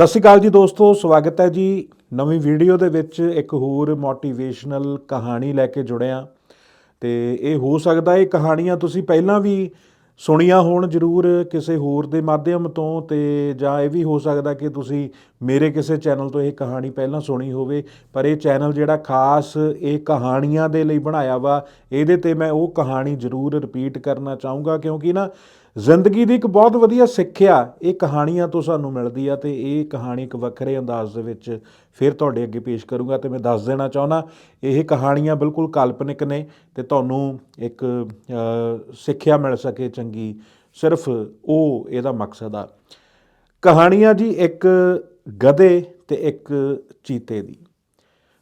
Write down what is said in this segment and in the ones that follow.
ਸਤਿ ਸ਼੍ਰੀ ਅਕਾਲ ਜੀ ਦੋਸਤੋ, ਸਵਾਗਤ ਹੈ ਜੀ ਨਵੀਂ ਵੀਡੀਓ ਦੇ ਵਿੱਚ ਇੱਕ ਹੋਰ ਮੋਟੀਵੇਸ਼ਨਲ ਕਹਾਣੀ ਲੈ ਕੇ ਜੁੜਿਆ। ਤੇ ਇਹ ਹੋ ਸਕਦਾ ਇਹ ਕਹਾਣੀਆਂ ਤੁਸੀਂ ਪਹਿਲਾਂ ਵੀ ਸੁਣੀਆਂ ਹੋਣ ਜ਼ਰੂਰ ਕਿਸੇ ਹੋਰ ਦੇ ਮਾਧਿਅਮ ਤੋਂ ਤੇ ਜਾਂ ਇਹ ਵੀ ਹੋ ਸਕਦਾ ਕਿ ਤੁਸੀਂ ਮੇਰੇ ਕਿਸੇ ਚੈਨਲ ਤੋਂ ਇਹ ਕਹਾਣੀ ਪਹਿਲਾਂ ਸੁਣੀ ਹੋਵੇ, ਪਰ ਇਹ ਚੈਨਲ ਜਿਹੜਾ ਖਾਸ ਇਹ ਕਹਾਣੀਆਂ ਦੇ ਲਈ ਬਣਾਇਆ ਵਾ, ਇਹਦੇ ਤੇ ਮੈਂ ਉਹ ਕਹਾਣੀ ਜ਼ਰੂਰ ਰਿਪੀਟ ਕਰਨਾ ਚਾਹੂੰਗਾ ਕਿਉਂਕਿ ਨਾ ਜ਼ਿੰਦਗੀ ਦੀ ਇੱਕ ਬਹੁਤ ਵਧੀਆ ਸਿੱਖਿਆ ਇਹ ਕਹਾਣੀਆਂ ਤੋਂ ਸਾਨੂੰ ਮਿਲਦੀ ਆ ਤੇ ਇਹ ਕਹਾਣੀ ਇੱਕ ਵੱਖਰੇ ਅੰਦਾਜ਼ ਦੇ ਵਿੱਚ ਫਿਰ ਤੁਹਾਡੇ ਅੱਗੇ ਪੇਸ਼ ਕਰੂੰਗਾ ਤੇ ਮੈਂ ਦੱਸ ਦੇਣਾ ਚਾਹੁੰਦਾ, ਇਹ ਕਹਾਣੀਆਂ ਬਿਲਕੁਲ ਕਾਲਪਨਿਕ ਨੇ ਤੇ ਤੁਹਾਨੂੰ ਇੱਕ ਸਿੱਖਿਆ ਮਿਲ ਸਕੇ ਚੰਗੀ, ਸਿਰਫ ਉਹ ਇਹਦਾ ਮਕਸਦ ਆ। ਕਹਾਣੀਆਂ ਜੀ ਇੱਕ ਗਧੇ ਤੇ ਇੱਕ ਚੀਤੇ ਦੀ।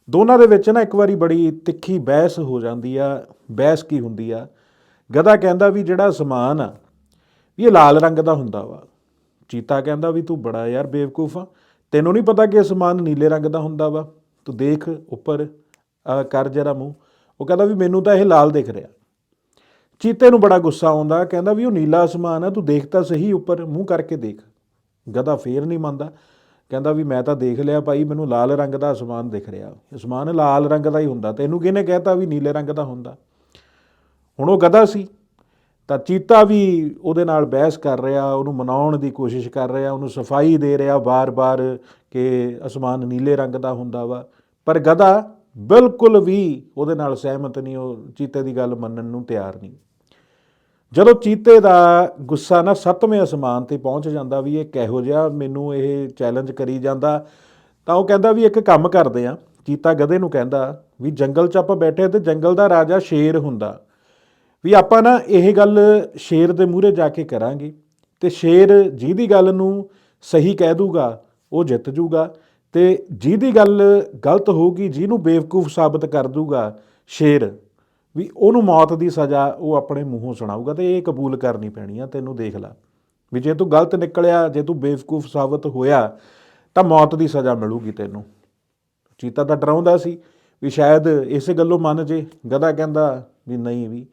ਦੋਨਾਂ ਦੇ ਵਿੱਚ ਨਾ ਇੱਕ ਵਾਰੀ ਬੜੀ ਤਿੱਖੀ ਬਹਿਸ ਹੋ ਜਾਂਦੀ ਆ, ਬਹਿਸ ਕੀ ਹੁੰਦੀ ਆ? ਗਧਾ ਕਹਿੰਦਾ ਵੀ ਜਿਹੜਾ ਸਮਾਨ ਆ ਵੀ ਇਹ ਲਾਲ ਰੰਗ ਦਾ ਹੁੰਦਾ ਵਾ। ਚੀਤਾ ਕਹਿੰਦਾ ਵੀ ਤੂੰ ਬੜਾ ਯਾਰ ਬੇਵਕੂਫ ਆ। ਤੈਨੂੰ ਨਹੀਂ ਪਤਾ ਕਿ ਅਸਮਾਨ ਨੀਲੇ ਰੰਗ ਦਾ ਹੁੰਦਾ ਵਾ। ਤੂੰ ਦੇਖ ਉੱਪਰ ਕਰ ਜਰਾ ਮੂੰਹ। ਉਹ ਕਹਿੰਦਾ ਵੀ ਮੈਨੂੰ ਤਾਂ ਇਹ ਲਾਲ ਦਿਖ ਰਿਹਾ। ਚੀਤੇ ਨੂੰ ਬੜਾ ਗੁੱਸਾ ਆਉਂਦਾ, ਕਹਿੰਦਾ ਵੀ ਉਹ ਨੀਲਾ ਅਸਮਾਨ ਆ, ਤੂੰ ਦੇਖ ਤਾਂ ਸਹੀ ਉੱਪਰ, ਮੂੰਹ ਕਰਕੇ ਦੇਖ। ਗਧਾ ਫੇਰ ਨਹੀਂ ਮੰਨਦਾ। ਕਹਿੰਦਾ ਵੀ ਮੈਂ ਤਾਂ ਦੇਖ ਲਿਆ ਭਾਈ, ਮੈਨੂੰ ਲਾਲ ਰੰਗ ਦਾ ਅਸਮਾਨ ਦਿਖ ਰਿਹਾ। ਅਸਮਾਨ ਲਾਲ ਰੰਗ ਦਾ ਹੀ ਹੁੰਦਾ। ਤੈਨੂੰ ਕਿਹਨੇ ਕਹਿਤਾ ਵੀ ਨੀਲੇ ਰੰਗ ਦਾ ਹੁੰਦਾ? ਹੁਣ ਉਹ ਗਧਾ ਸੀ। ਤਾਂ ਚੀਤਾ ਵੀ ਉਹਦੇ ਨਾਲ ਬਹਿਸ ਕਰ ਰਿਹਾ, ਉਹਨੂੰ ਮਨਾਉਣ ਦੀ ਕੋਸ਼ਿਸ਼ ਕਰ ਰਿਹਾ, ਉਹਨੂੰ ਸਫ਼ਾਈ ਦੇ ਰਿਹਾ ਬਾਰ-ਬਾਰ ਕਿ ਅਸਮਾਨ ਨੀਲੇ ਰੰਗ ਦਾ ਹੁੰਦਾ ਵਾ। ਪਰ ਗਧਾ ਬਿਲਕੁਲ ਵੀ ਉਹਦੇ ਨਾਲ ਸਹਿਮਤ ਨਹੀਂ, ਉਹ ਚੀਤੇ ਦੀ ਗੱਲ ਮੰਨਣ ਨੂੰ ਤਿਆਰ ਨਹੀਂ। ਜਦੋਂ ਚੀਤੇ ਦਾ ਗੁੱਸਾ ਨਾ ਸੱਤਵੇਂ ਅਸਮਾਨ ਤੇ ਪਹੁੰਚ ਜਾਂਦਾ ਵੀ ਇਹ ਕਿਹੋ ਜਿਹਾ ਮੈਨੂੰ ਇਹ ਚੈਲੰਜ ਕਰੀ ਜਾਂਦਾ, ਤਾਂ ਉਹ ਕਹਿੰਦਾ ਵੀ ਇੱਕ ਕੰਮ ਕਰਦੇ ਆ। ਚੀਤਾ ਗਧੇ ਨੂੰ ਕਹਿੰਦਾ ਵੀ ਜੰਗਲ 'ਚ ਆਪਾਂ ਬੈਠੇ ਤੇ ਜੰਗਲ ਦਾ ਰਾਜਾ ਸ਼ੇਰ ਹੁੰਦਾ। ਵੀ ਆਪਾਂ ਨਾ ਇਹ ਗੱਲ ਸ਼ੇਰ ਦੇ ਮੂਹਰੇ ਜਾ ਕੇ ਕਰਾਂਗੇ ਤੇ ਸ਼ੇਰ ਜਿਹਦੀ ਗੱਲ ਨੂੰ ਸਹੀ ਕਹਿ ਦੂਗਾ, ਉਹ ਜਿੱਤ ਜੂਗਾ ਤੇ ਜਿਹਦੀ ਗੱਲ ਗਲਤ ਹੋਊਗੀ, ਜਿਹਨੂੰ ਬੇਵਕੂਫ ਸਾਬਤ ਕਰ ਦੂਗਾ ਸ਼ੇਰ, ਵੀ ਉਹਨੂੰ ਮੌਤ ਦੀ ਸਜ਼ਾ ਉਹ ਆਪਣੇ ਮੂੰਹੋਂ ਸੁਣਾਊਗਾ ਤੇ ਇਹ ਕਬੂਲ ਕਰਨੀ ਪੈਣੀ ਆ, ਤੈਨੂੰ ਦੇਖ ਲੈ। ਵੀ ਜੇ ਤੂੰ ਗਲਤ ਨਿਕਲਿਆ, ਜੇ ਤੂੰ ਬੇਵਕੂਫ ਸਾਬਤ ਹੋਇਆ, ਤਾਂ ਮੌਤ ਦੀ ਸਜ਼ਾ ਮਿਲੂਗੀ ਤੈਨੂੰ। ਚੀਤਾ ਤਾਂ ਡਰਾਉਂਦਾ ਸੀ ਵੀ ਸ਼ਾਇਦ ਇਸੇ ਗੱਲੋਂ ਮੰਨ ਜੇ, ਗਧਾ ਕਹਿੰਦਾ ਵੀ ਨਹੀਂ ਵੀ।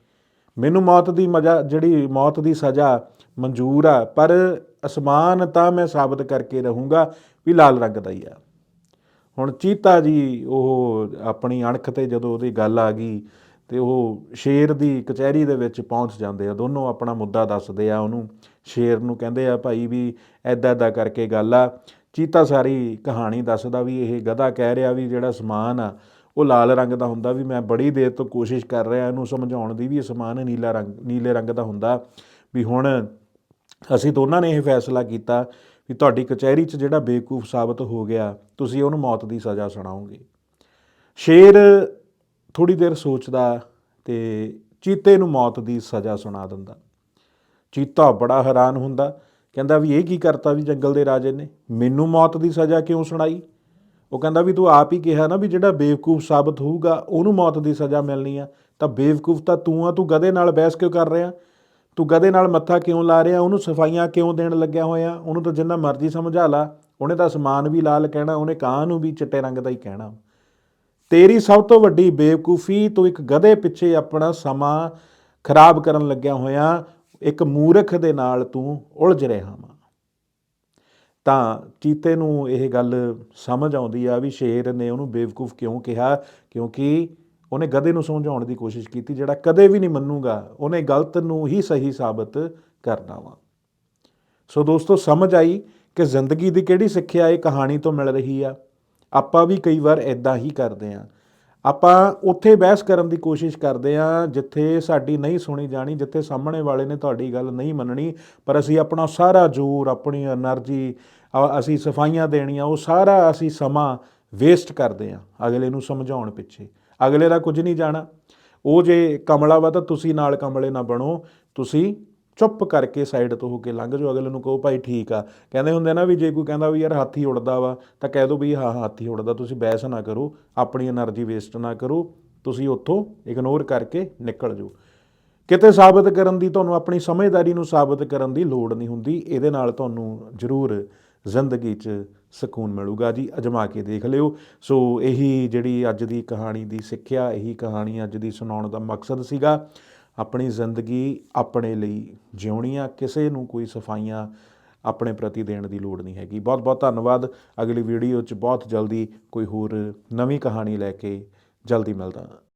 ਮੈਨੂੰ ਮੌਤ ਦੀ ਮਜ਼ਾ, ਜਿਹੜੀ ਮੌਤ ਦੀ ਸਜ਼ਾ ਮਨਜ਼ੂਰ ਆ, ਪਰ ਅਸਮਾਨ ਤਾਂ ਮੈਂ ਸਾਬਤ ਕਰਕੇ ਰਹੂੰਗਾ ਵੀ ਲਾਲ ਰੰਗ ਦਾ ਹੀ ਆ। ਹੁਣ ਚੀਤਾ ਜੀ, ਉਹ ਆਪਣੀ ਅਣਖ ਤੇ ਜਦੋਂ ਉਹਦੀ ਗੱਲ ਆ ਗਈ ਤੇ ਉਹ ਸ਼ੇਰ ਦੀ ਕਚਹਿਰੀ ਦੇ ਵਿੱਚ ਪਹੁੰਚ ਜਾਂਦੇ ਆ, ਦੋਨੋਂ ਆਪਣਾ ਮੁੱਦਾ ਦੱਸਦੇ ਆ ਉਹਨੂੰ। ਸ਼ੇਰ ਨੂੰ ਕਹਿੰਦੇ ਆ, ਭਾਈ ਵੀ ਐਦਾਂ ਐਦਾਂ ਕਰਕੇ ਗੱਲ ਆ। ਚੀਤਾ ਸਾਰੀ ਕਹਾਣੀ ਦੱਸਦਾ ਵੀ ਇਹ ਗਧਾ ਕਹਿ ਰਿਹਾ ਵੀ ਜਿਹੜਾ ਸਮਾਨ ਆ ਉਹ ਲਾਲ ਰੰਗ ਦਾ ਹੁੰਦਾ ਵੀ ਮੈਂ ਬੜੀ ਦੇਰ ਤੋਂ ਕੋਸ਼ਿਸ਼ ਕਰ ਰਿਹਾ, ਇਹਨੂੰ ਸਮਝਾਉਣ ਦੀ ਵੀ ਇਹ ਸਮਾਨ ਨੀਲਾ ਰੰਗ, ਨੀਲੇ ਰੰਗ ਦਾ ਹੁੰਦਾ। ਵੀ ਹੁਣ ਅਸੀਂ ਦੋਨਾਂ ਨੇ ਇਹ ਫੈਸਲਾ ਕੀਤਾ ਵੀ ਤੁਹਾਡੀ ਕਚਹਿਰੀ 'ਚ ਜਿਹੜਾ ਬੇਕੂਫ ਸਾਬਤ ਹੋ ਗਿਆ, ਤੁਸੀਂ ਉਹਨੂੰ ਮੌਤ ਦੀ ਸਜ਼ਾ ਸੁਣਾਓਗੇ। ਸ਼ੇਰ ਥੋੜੀ ਦੇਰ ਸੋਚਦਾ ਤੇ ਚੀਤੇ ਨੂੰ ਮੌਤ ਦੀ ਸਜ਼ਾ ਸੁਣਾ ਦਿੰਦਾ। ਚੀਤਾ ਬੜਾ ਹੈਰਾਨ ਹੁੰਦਾ, ਕਹਿੰਦਾ ਵੀ ਇਹ ਕੀ ਕਰਤਾ ਵੀ ਜੰਗਲ ਦੇ ਰਾਜੇ ਨੇ? ਮੈਨੂੰ ਮੌਤ ਦੀ ਸਜ਼ਾ ਕਿਉਂ ਸੁਣਾਈ? ਉਹ ਕਹਿੰਦਾ ਵੀ ਤੂੰ ਆਪ ਹੀ ਕਿਹਾ ਨਾ ਵੀ ਜਿਹੜਾ ਬੇਵਕੂਫ ਸਾਬਤ ਹੋਊਗਾ, ਉਹਨੂੰ ਮੌਤ ਦੀ ਸਜ਼ਾ ਮਿਲਣੀ ਆ। ਤਾਂ ਬੇਵਕੂਫ ਤਾਂ ਤੂੰ ਆ, ਤੂੰ ਗਧੇ ਨਾਲ ਬਹਿਸ ਕਿਉਂ ਕਰ ਰਿਹਾ? ਤੂੰ ਗਧੇ ਨਾਲ ਮੱਥਾ ਕਿਉਂ ਲਾ ਰਿਹਾ? ਉਹਨੂੰ ਸਫਾਈਆਂ ਕਿਉਂ ਦੇਣ ਲੱਗਿਆ ਹੋਇਆ? ਉਹਨੂੰ ਤਾਂ ਜਿੰਨਾ ਮਰਜ਼ੀ ਸਮਝਾ ਲਾ। ਉਹਨੇ ਤਾਂ ਅਸਮਾਨ ਵੀ ਲਾਲ ਕਹਿਣਾ, ਉਹਨੇ ਕਾਂ ਨੂੰ ਵੀ ਚਿੱਟੇ ਰੰਗ ਦਾ ਹੀ ਕਹਿਣਾ। ਤੇਰੀ ਸਭ ਤੋਂ ਵੱਡੀ ਬੇਵਕੂਫੀ, ਤੂੰ ਇੱਕ ਗਧੇ ਪਿੱਛੇ ਆਪਣਾ ਸਮਾਂ ਖਰਾਬ ਕਰਨ ਲੱਗਿਆ ਹੋਇਆ। ਇੱਕ ਮੂਰਖ ਦੇ ਨਾਲ ਤੂੰ ਉਲਝ ਰਿਹਾ ਵਾ। ਤਾਂ ਚੀਤੇ ਨੂੰ ਇਹ ਗੱਲ ਸਮਝ ਆਉਂਦੀ ਆ ਵੀ ਸ਼ੇਰ ਨੇ ਉਹਨੂੰ ਬੇਵਕੂਫ ਕਿਉਂ ਕਿਹਾ? ਕਿਉਂਕਿ ਉਹਨੇ ਗਧੇ ਨੂੰ ਸਮਝਾਉਣ ਦੀ ਕੋਸ਼ਿਸ਼ ਕੀਤੀ, ਜਿਹੜਾ ਕਦੇ ਵੀ ਨਹੀਂ ਮੰਨੂਗਾ, ਉਹਨੇ ਗਲਤ ਨੂੰ ਹੀ ਸਹੀ ਸਾਬਤ ਕਰਨਾ ਵਾ। ਸੋ ਦੋਸਤੋ, ਸਮਝ ਆਈ ਕਿ ਜ਼ਿੰਦਗੀ ਦੀ ਕਿਹੜੀ ਸਿੱਖਿਆ ਇਹ ਕਹਾਣੀ ਤੋਂ ਮਿਲ ਰਹੀ ਆ। ਆਪਾਂ ਵੀ ਕਈ ਵਾਰ ਇਦਾਂ ਹੀ ਕਰਦੇ ਆ। ਆਪਾਂ ਉੱਥੇ ਬਹਿਸ ਕਰਨ ਦੀ ਕੋਸ਼ਿਸ਼ ਕਰਦੇ ਆ ਜਿੱਥੇ ਸਾਡੀ ਨਹੀਂ ਸੁਣੀ ਜਾਣੀ, ਜਿੱਥੇ ਸਾਹਮਣੇ ਵਾਲੇ ਨੇ ਤੁਹਾਡੀ ਗੱਲ ਨਹੀਂ ਮੰਨਣੀ, ਪਰ ਅਸੀਂ ਆਪਣਾ ਸਾਰਾ ਜ਼ੋਰ, ਆਪਣੀ એનર્ਜੀ ਅਸੀਂ ਸਫਾਈਆਂ ਦੇਣੀਆਂ, ਉਹ ਸਾਰਾ ਅਸੀਂ ਸਮਾਂ ਵੇਸਟ ਕਰਦੇ ਆ ਅਗਲੇ ਨੂੰ ਸਮਝਾਉਣ ਪਿੱਛੇ। ਅਗਲੇ ਦਾ ਕੁਝ ਨਹੀਂ ਜਾਣਾ। ਉਹ ਜੇ ਕਮਲਾ ਵਾ ਤਾਂ ਤੁਸੀਂ ਨਾਲ ਕਮਲੇ ਨਾ ਬਣੋ। ਤੁਸੀਂ ਚੁੱਪ ਕਰਕੇ ਸਾਈਡ ਤੋਂ ਹੋ ਕੇ ਲੰਘ ਜਾਓ, ਅਗਲੇ ਨੂੰ ਕਹੋ ਭਾਈ ਠੀਕ ਆ। ਕਹਿੰਦੇ ਹੁੰਦੇ ਨਾ ਵੀ ਜੇ ਕੋਈ ਕਹਿੰਦਾ ਵੀ ਯਾਰ ਹਾਥੀ ਉੜਦਾ ਵਾ, ਤਾਂ ਕਹਿ ਦਿਓ ਵੀ ਹਾਂ, ਹਾਥੀ ਉੜਦਾ, ਤੁਸੀਂ ਬਹਿਸ ਨਾ ਕਰੋ, ਆਪਣੀ એનર્ਜੀ ਵੇਸਟ ਨਾ ਕਰੋ, ਤੁਸੀਂ ਉੱਥੋਂ ਇਗਨੋਰ ਕਰਕੇ ਨਿਕਲ ਜਾਓ। ਕਿਤੇ ਸਾਬਤ ਕਰਨ ਦੀ ਤੁਹਾਨੂੰ ਆਪਣੀ ਸਮਝਦਾਰੀ ਨੂੰ ਸਾਬਤ ਕਰਨ ਦੀ ਲੋੜ ਨਹੀਂ ਹੁੰਦੀ, ਇਹਦੇ ਨਾਲ ਤੁਹਾਨੂੰ ਜ਼ਰੂਰ ਜ਼ਿੰਦਗੀ 'ਚ ਸਕੂਨ ਮਿਲੂਗਾ ਜੀ, ਅਜਮਾ ਕੇ ਦੇਖ ਲਿਓ। ਸੋ ਇਹੀ ਜਿਹੜੀ ਅੱਜ ਦੀ ਕਹਾਣੀ ਦੀ ਸਿੱਖਿਆ, ਇਹੀ ਕਹਾਣੀ ਅੱਜ ਦੀ ਸੁਣਾਉਣ ਦਾ ਮਕਸਦ ਸੀਗਾ। ਆਪਣੀ ਜ਼ਿੰਦਗੀ ਆਪਣੇ ਲਈ ਜਿਉਣੀ ਆ ਕਿਸੇ ਨੂੰ ਕੋਈ ਸਫਾਈਆਂ ਆਪਣੇ ਪ੍ਰਤੀ ਦੇਣ ਦੀ ਲੋੜ ਨਹੀਂ ਹੈਗੀ। ਬਹੁਤ ਬਹੁਤ ਧੰਨਵਾਦ। ਅਗਲੀ ਵੀਡੀਓ 'ਚ ਬਹੁਤ ਜਲਦੀ ਕੋਈ ਹੋਰ ਨਵੀਂ ਕਹਾਣੀ ਲੈ ਕੇ ਜਲਦੀ ਮਿਲਦਾ